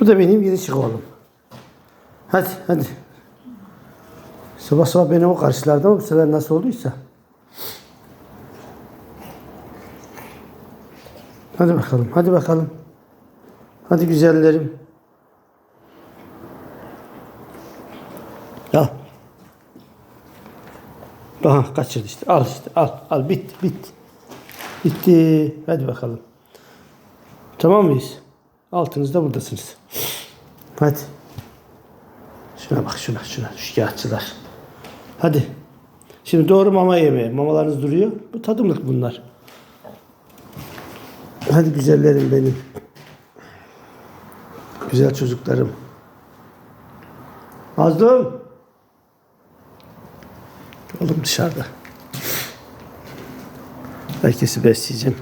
Bu da benim girişik oğlum. Hadi hadi. Sabah sabah beni o karşılardı ama bu sefer nasıl olduysa. Hadi bakalım, hadi bakalım. Hadi güzellerim. Al. Aha kaçırdı işte. Al işte. Al. Al. Bitti. Bitti. Bitti. Hadi bakalım. Tamam mıyız? Altınızda buradasınız. Hadi. Şuna bak şuna şuna. Şikayetçiler. Hadi. Şimdi doğru mama yemeği. Mamalarınız duruyor. Bu tadımlık bunlar. Hadi güzellerim benim. Güzel çocuklarım. Mazlum. Oğlum dışarıda. Herkesi besleyeceğim.